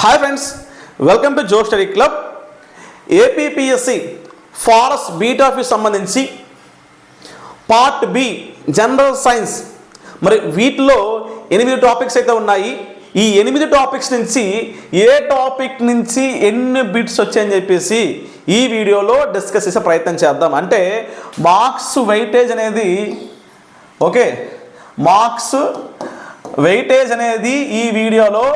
Hi friends welcome to Jo study club APPSC forest బీటాఫీ సంబంధించి part B general science మరి వీటిలో ఎనిమిది topics అయితే ఉన్నాయి. ఈ ఎనిమిది టాపిక్స్ నుంచి ఏ టాపిక్ నుంచి ఎన్ని బిట్స్ వచ్చాయని చెప్పేసి ఈ వీడియోలో డిస్కస్ చేసే ప్రయత్నం చేద్దాం. అంటే మార్క్స్ వెయిటేజ్ అనేది ఓకే మార్క్స్ వెయిటేజ్ అనేది ఈ వీడియోలో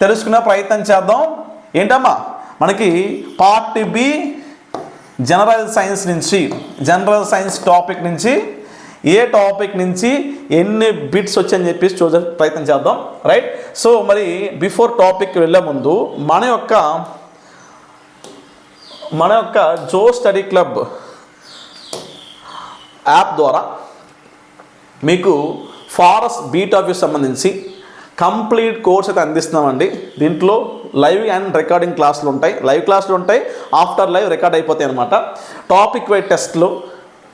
తెలుసుకునే ప్రయత్నం చేద్దాం. ఏంటమ్మా? మనకి పార్ట్ బి జనరల్ సైన్స్ నుంచి జనరల్ సైన్స్ టాపిక్ నుంచి ఏ టాపిక్ నుంచి ఎన్ని బిట్స్ వచ్చాయని చెప్పేసి చూసే ప్రయత్నం చేద్దాం. రైట్ సో మరి బిఫోర్ టాపిక్ వెళ్ళే ముందు మన యొక్క మన యొక్క జో స్టడీ క్లబ్ యాప్ ద్వారా మీకు ఫారెస్ట్ బీట్ సంబంధించి కంప్లీట్ కోర్స్ అయితే అందిస్తున్నామండి. దీంట్లో లైవ్ అండ్ రికార్డింగ్ క్లాసులు ఉంటాయి. లైవ్ క్లాసులు ఉంటాయి. ఆఫ్టర్ లైవ్ రికార్డ్ అయిపోతాయి అనమాట టాపిక్ వైడ్ టెస్ట్లు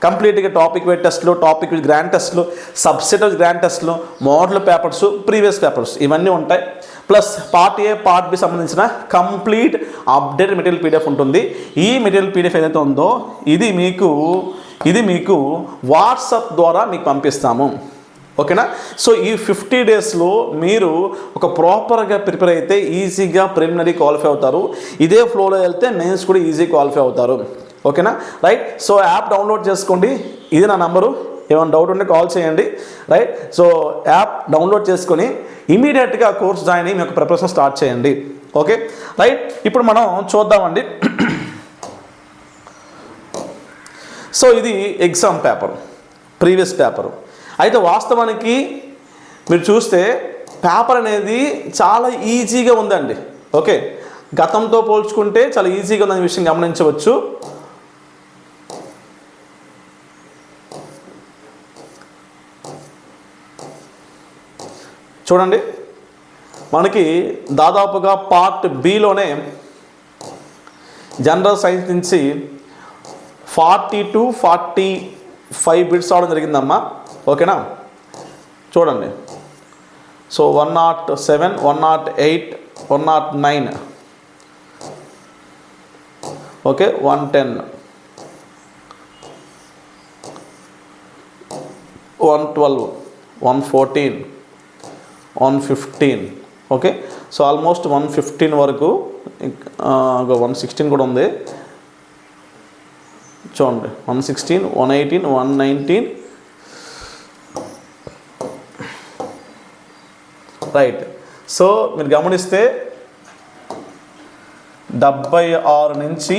కంప్లీట్గా టాపిక్ వైడ్ టెస్ట్లు టాపిక్ వైజ్ గ్రాండ్ టెస్ట్లు సబ్సిడరీ గ్రాండ్ టెస్ట్లు మోడల్ పేపర్స్ ప్రీవియస్ పేపర్స్ ఇవన్నీ ఉంటాయి. Plus part A part B సంబంధించిన కంప్లీట్ అప్డేట్ మెటీరియల్ పీడిఎఫ్ ఉంటుంది. ఈ మెటీరియల్ పీడిఎఫ్ ఏదైతే ఉందో ఇది మీకు ఇది మీకు వాట్సాప్ ద్వారా మీకు పంపిస్తాము. ఓకేనా? సో ఈ ఫిఫ్టీ డేస్లో మీరు ఒక ప్రాపర్గా ప్రిపేర్ అయితే ఈజీగా ప్రిలిమినరీ క్వాలిఫై అవుతారు. ఇదే ఫ్లోలో వెళ్తే మెయిన్స్ కూడా ఈజీ క్వాలిఫై అవుతారు. ఓకేనా? రైట్? సో యాప్ డౌన్లోడ్ చేసుకోండి. ఇది నా నంబరు. ఏమైనా డౌట్ ఉంటే కాల్ చేయండి. రైట్? సో యాప్ డౌన్లోడ్ చేసుకొని ఇమీడియట్గా కోర్స్ జాయిన్ అయ్యి మీకు ప్రిపరేషన్ స్టార్ట్ చేయండి. ఓకే? రైట్? ఇప్పుడు మనం చూద్దామండి. సో ఇది ఎగ్జామ్ పేపర్. Previous paper. అయితే వాస్తవానికి మీరు చూస్తే పేపర్ అనేది చాలా ఈజీగా ఉందండి. ఓకే? గతంతో పోల్చుకుంటే చాలా ఈజీగా ఉందనే విషయం గమనించవచ్చు. చూడండి. మనకి దాదాపుగా పార్ట్ బిలోనే జనరల్ సైన్స్ నుంచి forty two forty five bits అవడం జరిగిందమ్మా. ఓకేనా? చూడండి. So one nought seven one nought eight one nought nine. Okay one ten. One twelve one fourteen one fifteen. Okay? So almost one fifteen వరకు one sixteen కూడా ఉంది. చూడండి. One sixteen one eighteen one nineteen right so మీరు గమనిస్తే డెబ్బై ఆరు నుంచి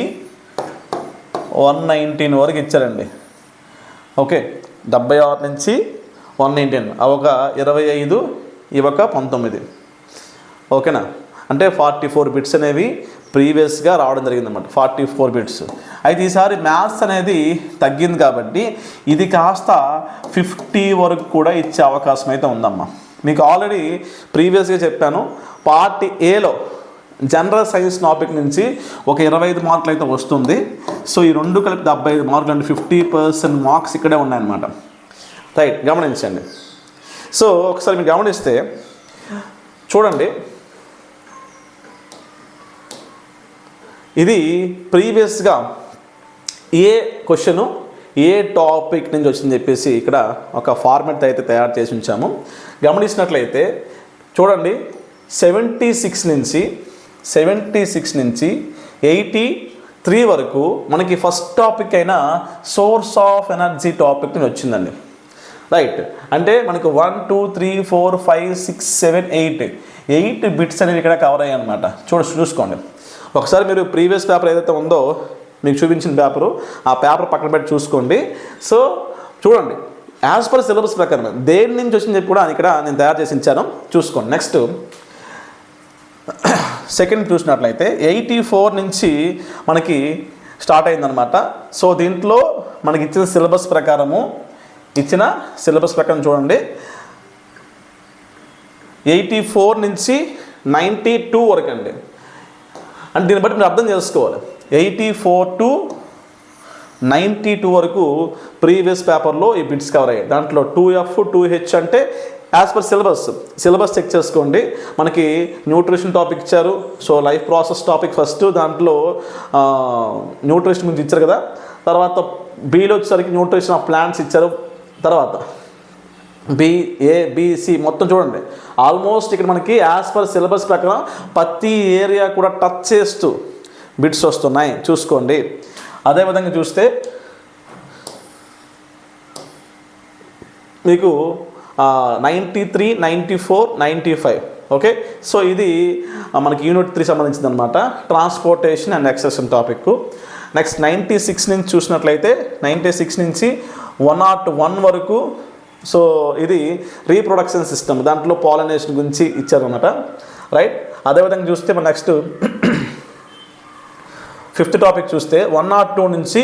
one nineteen వరకు ఇచ్చారండి. ఓకే డెబ్బై ఆరు నుంచి వన్ నైన్టీన్. ఒక ఇరవై ఐదు ఇవొక పంతొమ్మిది. ఓకేనా అంటే ఫార్టీ ఫోర్ బిట్స్ అనేవి ప్రీవియస్గా రావడం జరిగిందన్నమాట. ఫార్టీ ఫోర్ బిట్స్ అయితే ఈసారి మ్యాథ్స్ అనేది తగ్గింది కాబట్టి ఇది కాస్త ఫిఫ్టీ వరకు కూడా ఇచ్చే అవకాశం అయితే ఉందమ్మా. మీకు ఆల్రెడీ ప్రీవియస్గా చెప్పాను. పార్ట్ ఏలో జనరల్ సైన్స్ టాపిక్ నుంచి ఒక ఇరవై ఐదు మార్కులు అయితే వస్తుంది. సో ఈ రెండు కలిపి డెబ్బై ఐదు మార్కులు అంటే ఫిఫ్టీ పర్సెంట్ మార్క్స్ ఇక్కడే ఉన్నాయన్నమాట. రైట్ గమనించండి. సో ఒకసారి మీరు గమనిస్తే చూడండి. ఇది ప్రీవియస్గా ఏ క్వశ్చను ఏ టాపిక్ నుంచి వచ్చింది చెప్పేసి ఇక్కడ ఒక ఫార్మెట్ అయితే తయారు చేసి ఉంచాము. గమనించినట్లయితే చూడండి సెవెంటీ సిక్స్ నుంచి సెవెంటీ సిక్స్ నుంచి ఎయిటీ త్రీ వరకు మనకి ఫస్ట్ టాపిక్ అయిన సోర్స్ ఆఫ్ ఎనర్జీ టాపిక్ నుంచి వచ్చిందండి. రైట్ అంటే మనకు one two three four five six seven eight eight bits అనేవి ఇక్కడ కవర్ అయ్యాయి అనమాట చూడ చూసుకోండి. ఒకసారి మీరు ప్రీవియస్ పేపర్ ఏదైతే ఉందో మీకు చూపించిన పేపరు ఆ పేపర్ పక్కన పెట్టి చూసుకోండి. సో చూడండి. యాజ్ పర్ సిలబస్ ప్రకారం దేని నుంచి వచ్చింది చెప్పి కూడా ఇక్కడ నేను తయారు చేసి ఇచ్చాను చూసుకోండి. నెక్స్ట్ సెకండ్ చూసినట్లయితే ఎయిటీ ఫోర్ నుంచి మనకి స్టార్ట్ అయిందనమాట సో దీంట్లో మనకి ఇచ్చిన సిలబస్ ప్రకారము ఇచ్చిన సిలబస్ ప్రకారం చూడండి. ఎయిటీ ఫోర్ నుంచి నైంటీ టూ వరకు అండి అంటే దీన్ని బట్టి మీరు అర్థం చేసుకోవాలి. Eighty four to ninety two వరకు ప్రీవియస్ పేపర్లో ఈ బిట్స్ కవర్ అయ్యాయి. దాంట్లో టూ ఎఫ్ టూ హెచ్ అంటే as per syllabus syllabus check చేసుకోండి. మనకి న్యూట్రిషన్ టాపిక్ ఇచ్చారు. So life process topic first దాంట్లో న్యూట్రిషన్ గురించి ఇచ్చారు కదా. తర్వాత బీలో వచ్చేసరికి న్యూట్రిషన్ ఆఫ్ ప్లాంట్స్ ఇచ్చారు. తర్వాత బి ఏ మొత్తం చూడండి. ఆల్మోస్ట్ ఇక్కడ మనకి యాజ్ పర్ సిలబస్ ప్రకారం ప్రతి ఏరియా కూడా టచ్ చేస్తూ బిట్స్ వస్తున్నాయి. చూసుకోండి. అదేవిధంగా చూస్తే మీకు ninety three ninety four ninety five. Okay? So ఇది మనకి యూనిట్ త్రీ సంబంధించింది అనమాట transportation and excretion topic. Next ninety six నుంచి చూసినట్లయితే నైంటీ సిక్స్ నుంచి వన్ నాట్ వన్ వరకు సో ఇది రీప్రొడక్షన్ సిస్టమ్. దాంట్లో పాలినేషన్ గురించి ఇచ్చారనమాట రైట్? అదేవిధంగా చూస్తే మన నెక్స్ట్ ఫిఫ్త్ టాపిక్ చూస్తే వన్ నాట్ టూ నుంచి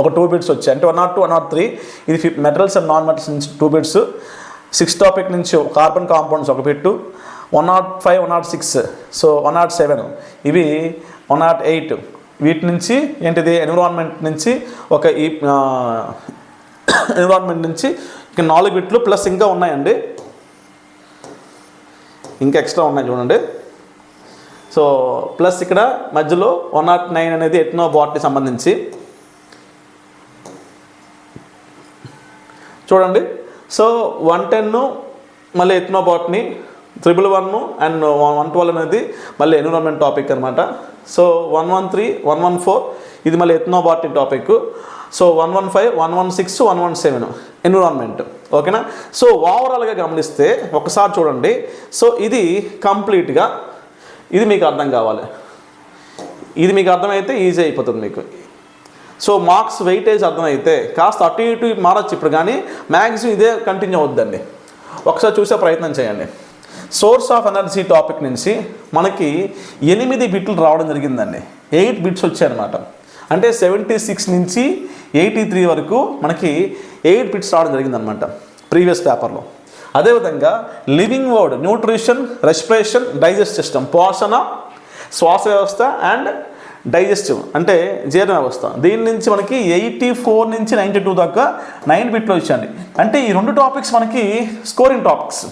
ఒక టూ బిట్స్ వచ్చాయి. అంటే one nought two one nought three ఇది fifth metals and non metals నుంచి టూ బిట్స్. సిక్స్ టాపిక్ నుంచి కార్బన్ కాంపౌండ్స్ ఒక bit. One nought five one nought six so one nought seven. ఇవి one nought eight. వీటి నుంచి ఏంటిది? Environment నుంచి ఒక ఈ ఎన్విరాన్మెంట్ నుంచి ఇంకా నాలుగు బిట్లు ప్లస్ ఇంకా ఉన్నాయండి. ఇంకా ఎక్స్ట్రా ఉన్నాయి చూడండి. సో ప్లస్ ఇక్కడ మధ్యలో వన్ నాట్ నైన్ అనేది ఎట్నో బాట్కి సంబంధించి. చూడండి. సో వన్ టెన్ మళ్ళీ ethnobotany triple one and one twelve అనేది మళ్ళీ ఎన్విరాన్మెంట్ టాపిక్ అనమాట so one one three one one four ఇది మళ్ళీ ethnobotany topic so one one five one one six one one seven environment ఓకేనా so ఓవరాల్గా గమనిస్తే ఒకసారి చూడండి. సో ఇది కంప్లీట్గా ఇది మీకు అర్థం కావాలి. ఇది మీకు అర్థమైతే ఈజీ అయిపోతుంది మీకు. సో మార్క్స్ వెయిటేజ్ అర్థమైతే కాస్త అటు ఇటు మారచ్చు ఇప్పుడు కానీ మ్యాక్సిమం ఇదే కంటిన్యూ అవుద్దండి. ఒకసారి చూసే ప్రయత్నం చేయండి. సోర్స్ ఆఫ్ ఎనర్జీ టాపిక్ నుంచి మనకి ఎనిమిది బిట్లు రావడం జరిగిందండి. ఎయిట్ బిట్స్ వచ్చాయన్నమాట అంటే సెవెంటీ సిక్స్ నుంచి ఎయిటీ త్రీ వరకు మనకి ఎయిట్ బిట్స్ రావడం జరిగిందనమాట ప్రీవియస్ పేపర్లో అదేవిధంగా living world nutrition respiration digest system పోషణ శ్వాస వ్యవస్థ అండ్ డైజెస్టివ్ అంటే జీర్ణ వ్యవస్థ. దీని నుంచి మనకి ఎయిటీ ఫోర్ నుంచి నైంటీ టూ దాకా నైన్ బిట్లు ఇచ్చండి అంటే ఈ రెండు టాపిక్స్ మనకి స్కోరింగ్ టాపిక్స్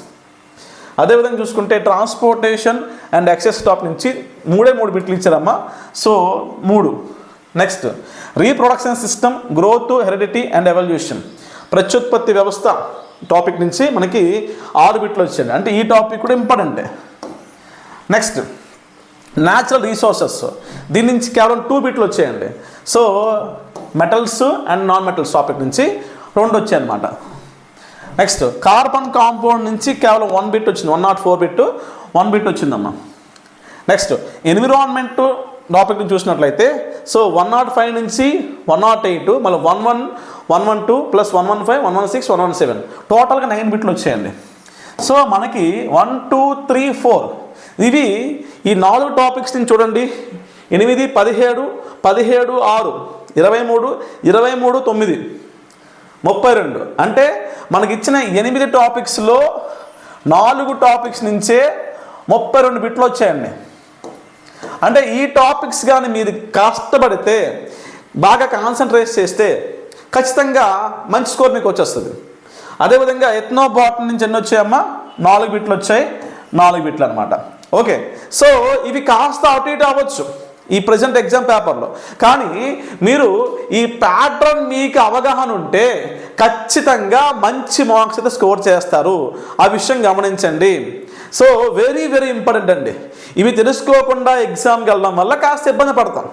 అదేవిధంగా చూసుకుంటే ట్రాన్స్పోర్టేషన్ అండ్ యాక్సెస్ టాప్ నుంచి మూడే మూడు బిట్లు ఇచ్చారమ్మా. సో మూడు. Next reproduction system growth heredity and evolution ప్రత్యుత్పత్తి వ్యవస్థ. టాపిక్ నుంచి మనకి ఆరు బిట్లు వచ్చాయండి. అంటే ఈ టాపిక్ కూడా ఇంపార్టెంటే నెక్స్ట్ న్యాచురల్ రీసోర్సెస్ దీని నుంచి కేవలం టూ బిట్లు వచ్చాయండి. So metals and non metals topic నుంచి రెండు వచ్చాయన్నమాట. నెక్స్ట్ కార్బన్ కాంపౌండ్ నుంచి కేవలం వన్ బిట్ వచ్చింది. One nought four bit one bit వచ్చిందమ్మా. నెక్స్ట్ ఎన్విరాన్మెంట్ టాపిక్ నుంచి చూసినట్లయితే సో వన్ నాట్ ఫైవ్ నుంచి వన్ నాట్ ఎయిట్ మళ్ళీ one one one one two plus one one five one one six one one seven. టోటల్గా nine బిట్లు వచ్చాయండి. So మనకి one two three four. ఇవి ఈ నాలుగు టాపిక్స్ చూడండి. ఎనిమిది పదిహేడు పదిహేడు ఆరు ఇరవై మూడు ఇరవై మూడు తొమ్మిది ముప్పై రెండు. అంటే మనకి ఇచ్చిన ఎనిమిది టాపిక్స్లో నాలుగు టాపిక్స్ నుంచే ముప్పై రెండు బిట్లు వచ్చాయండి. అంటే ఈ టాపిక్స్ కానీ మీరు కష్టపడితే బాగా కాన్సన్ట్రేట్ చేస్తే ఖచ్చితంగా మంచి స్కోర్ మీకు వచ్చేస్తుంది. అదేవిధంగా ఎత్నో బాట్ నుంచి ఎన్ని వచ్చాయమ్మా నాలుగు బిట్లు వచ్చాయి. నాలుగు బిట్లు అనమాట ఓకే. సో ఇవి కాస్త అటు ఇటు అవ్వచ్చు. ఈ ప్రజెంట్ ఎగ్జామ్ పేపర్లో కానీ మీరు ఈ ప్యాటర్న్ మీకు అవగాహన ఉంటే ఖచ్చితంగా మంచి మార్క్స్ అయితే స్కోర్ చేస్తారు. ఆ విషయం గమనించండి. సో వెరీ వెరీ ఇంపార్టెంట్ అండి. ఇవి తెలుసుకోకుండా ఎగ్జామ్కి వెళ్ళడం వల్ల కాస్త ఇబ్బంది పడతాం.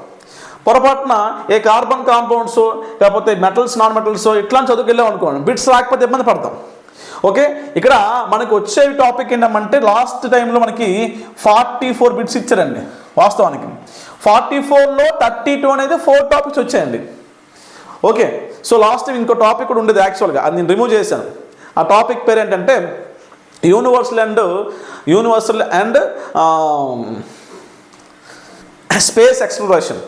పొరపాటున ఏ కార్బన్ కాంపౌండ్స్ లేకపోతే మెటల్స్ నాన్ మెటల్స్ ఇట్లాంటి చదువుకు వెళ్ళాం అనుకోండి బిట్స్ రాకపోతే ఇబ్బంది పడతాం. ఓకే? ఇక్కడ మనకు వచ్చే టాపిక్ ఏంటంటే లాస్ట్ టైంలో మనకి ఫార్టీ ఫోర్ బిట్స్ ఇచ్చారండి వాస్తవానికి. ఫార్టీ ఫోర్లో థర్టీ టూ అనేది ఫోర్ టాపిక్స్ వచ్చాయండి. ఓకే? సో లాస్ట్ టైం ఇంకో టాపిక్ కూడా ఉండేది యాక్చువల్గా అది నేను రిమూవ్ చేశాను. ఆ టాపిక్ పేరు ఏంటంటే universal and universal and space exploration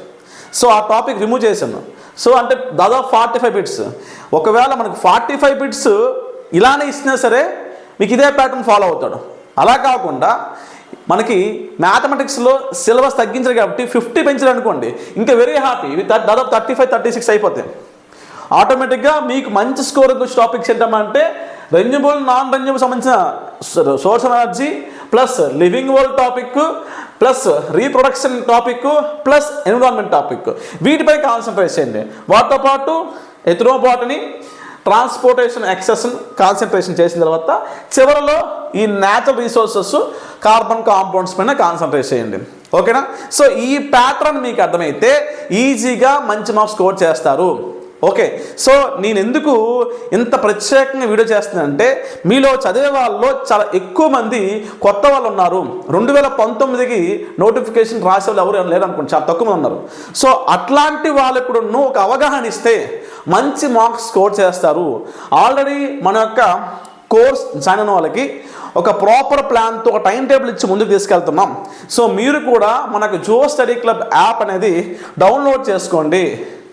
so ఆ టాపిక్ రిమూవ్ చేశాను. సో అంటే దాదాపు ఫార్టీ ఫైవ్ బిట్స్ ఒకవేళ మనకు ఫార్టీ ఫైవ్ బిట్స్ ఇలానే ఇచ్చినా సరే మీకు ఇదే ప్యాటర్న్ ఫాలో అవుతాడు. అలా కాకుండా మనకి మ్యాథమెటిక్స్లో సిలబస్ తగ్గించారు కాబట్టి ఫిఫ్టీ పెంచారు అనుకోండి ఇంకా వెరీ హ్యాపీ ఇవి దాదాపు థర్టీ ఫైవ్ థర్టీ సిక్స్ అయిపోతాయి ఆటోమేటిక్గా మీకు మంచి స్కోర్ వచ్చే టాపిక్స్ ఏంటంటే రెన్యూబుల్ నాన్ రెన్యూబుల్ సంబంధించిన source of energy plus living world topic plus reproduction topic plus environment topic వీటిపై కాన్సన్ట్రేట్ చేయండి. వాటితో పాటు ఎథ్రోబాటనీ ట్రాన్స్పోర్టేషన్ యాక్సెస్ కాన్సన్ట్రేషన్ చేసిన తర్వాత చివరిలో ఈ న్యాచురల్ రీసోర్సెస్ కార్బన్ కాంపౌండ్స్ పైన కాన్సన్ట్రేట్ చేయండి. ఓకేనా సో ఈ ప్యాటర్న్ మీకు అర్థమైతే ఈజీగా మంచి మార్క్స్ స్కోర్ చేస్తారు. ఓకే. సో నేను ఎందుకు ఇంత ప్రత్యేకంగా వీడియో చేస్తున్నానంటే మీలో చదివే వాళ్ళలో చాలా ఎక్కువ మంది కొత్త వాళ్ళు ఉన్నారు రెండు వేల పంతొమ్మిదికి నోటిఫికేషన్ రాసే వాళ్ళు ఎవరు లేరు చాలా తక్కువ మంది ఉన్నారు. సో అట్లాంటి వాళ్ళకు కూడా నువ్వు ఒక అవగాహన ఇస్తే మంచి మార్క్స్ స్కోర్ చేస్తారు. ఆల్రెడీ మన యొక్క కోర్స్ జాయిన్ అయిన వాళ్ళకి ఒక ప్రాపర్ ప్లాన్తో ఒక టైం టేబుల్ ఇచ్చి ముందుకు తీసుకెళ్తున్నాం. సో మీరు కూడా మనకు జో స్టడీ క్లబ్ యాప్ అనేది డౌన్లోడ్ చేసుకోండి.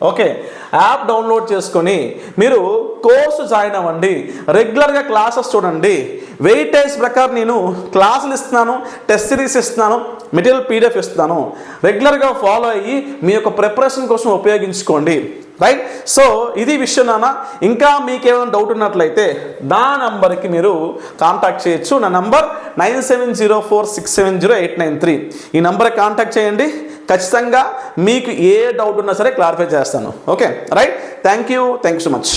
ఓకే. యాప్ డౌన్లోడ్ చేసుకొని మీరు కోర్సు జాయిన్ అవ్వండి. రెగ్యులర్గా క్లాసెస్ చూడండి. వెయిటేజ్ ప్రకారం నేను క్లాసులు ఇస్తున్నాను టెస్ట్ సిరీస్ ఇస్తున్నాను మెటీరియల్ పీడిఎఫ్ ఇస్తున్నాను. రెగ్యులర్గా ఫాలో అయ్యి మీ యొక్క ప్రిపరేషన్ కోసం ఉపయోగించుకోండి. రైట్? సో ఇది విషయం నాన్న. ఇంకా మీకేమైనా డౌట్ ఉన్నట్లయితే నా నంబర్కి మీరు కాంటాక్ట్ చేయొచ్చు. నా number nine seven zero four six seven zero eight nine three. ఈ నంబర్కి కాంటాక్ట్ చేయండి. ఖచ్చితంగా మీకు ఏ డౌట్ ఉన్నా సరే క్లారిఫై చేస్తాను. Okay right thank you thank you so much